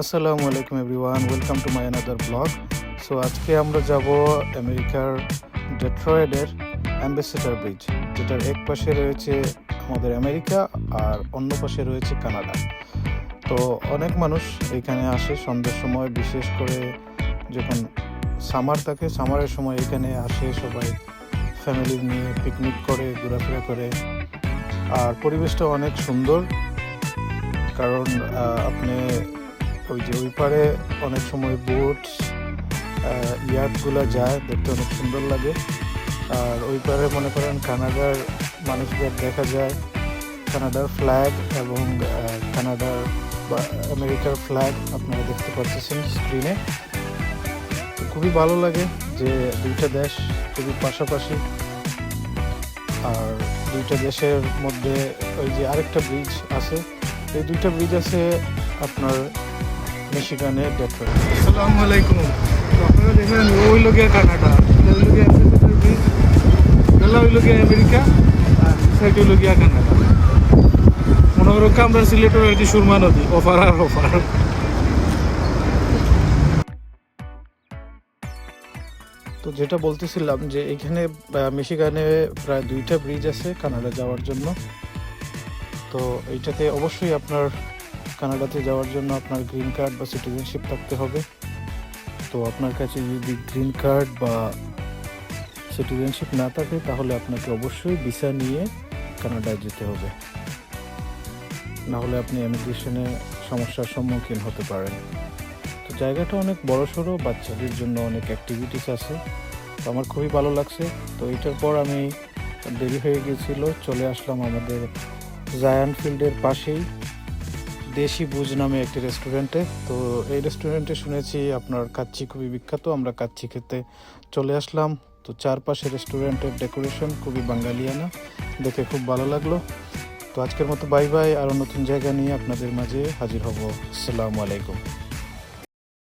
আসসালামু আলাইকুম everyone, welcome to my another vlog so আজকে আমরা যাব আমেরিকার ডেট্রয়েডের অ্যাম্বাসেডার ব্রিজ, যেটার এক পাশে রয়েছে আমাদের আমেরিকা আর অন্য পাশে রয়েছে কানাডা। তো, অনেক মানুষ এখানে আসে সন্ধ্যার সময়, বিশেষ করে যখন সামার থাকে, সামারের সময় এখানে আসে সবাই, ফ্যামিলি নিয়ে পিকনিক করে, ঘোরাফেরা করে। আর পরিবেশটা অনেক সুন্দর, কারণ আপনি ওই যে ওই পারে অনেক সময় বোট ইয়ার্ডগুলো যায়, দেখতে অনেক সুন্দর লাগে। আর ওই পারে মনে করেন কানাডার মানুষদের দেখা যায়। কানাডার ফ্ল্যাগ এবং কানাডার বা আমেরিকার ফ্ল্যাগ আপনারা দেখতে পাচ্ছেন স্ক্রিনে খুবই ভালো লাগে যে দুইটা দেশ খুবই পাশাপাশি। আর দুইটা দেশের মধ্যে ওই যে আরেকটা ব্রিজ আছে। এই দুইটা ব্রিজ আছে আপনার মিশিগানে ডেট্রয়েট আসসালামু আলাইকুম। আপনারা দেখলেন ও হইল গিয়া কানাডা আমেরিকা আর সাইড কানাডা। মনে করো আমরা সিলেটের হয়েছি সুরমা নদী অফার আর অফার তো যেটা বলতেছিলাম যে এখানে মিশিগানে প্রায় দুইটা ব্রিজ আছে কানাডা যাওয়ার জন্য। তো এইটাতে অবশ্যই আপনার কানাডাতে যাওয়ার জন্য আপনার গ্রিন কার্ড বা সিটিজেনশিপ থাকতে হবে। তো আপনার কাছে যদি গ্রিন কার্ড বা সিটিজেনশিপ না থাকে, তাহলে আপনাকে অবশ্যই ভিসা নিয়ে কানাডায় যেতে হবে। না হলে আপনি ইমিগ্রেশনে সমস্যার সম্মুখীন হতে পারেন। তো জায়গাটা অনেক বড় সড়ো বাচ্চাদের জন্য অনেক অ্যাক্টিভিটিস আছে। তো আমার খুবই ভালো লাগছে। তো এটার পর আমি দেরি হয়ে গিয়েছিল চলে আসলাম আমাদের জায়ান ফিল্ডের পাশেই। দেশি বুজ নামে একটি রেস্টুরেন্টে তো এই রেস্টুরেন্টে শুনেছি আপনার কাচ্চি খুবই বিখ্যাত, আমরা কাচ্চি খেতে চলে আসলাম। তো চারপাশে রেস্টুরেন্টের ডেকোরেশন খুবই বাঙালিয়ানা, দেখে খুব ভালো লাগল। তো আজকের মতো বাই বাই আরও নতুন জায়গা নিয়ে আপনাদের মাঝে হাজির হব। আসসালামু আলাইকুম।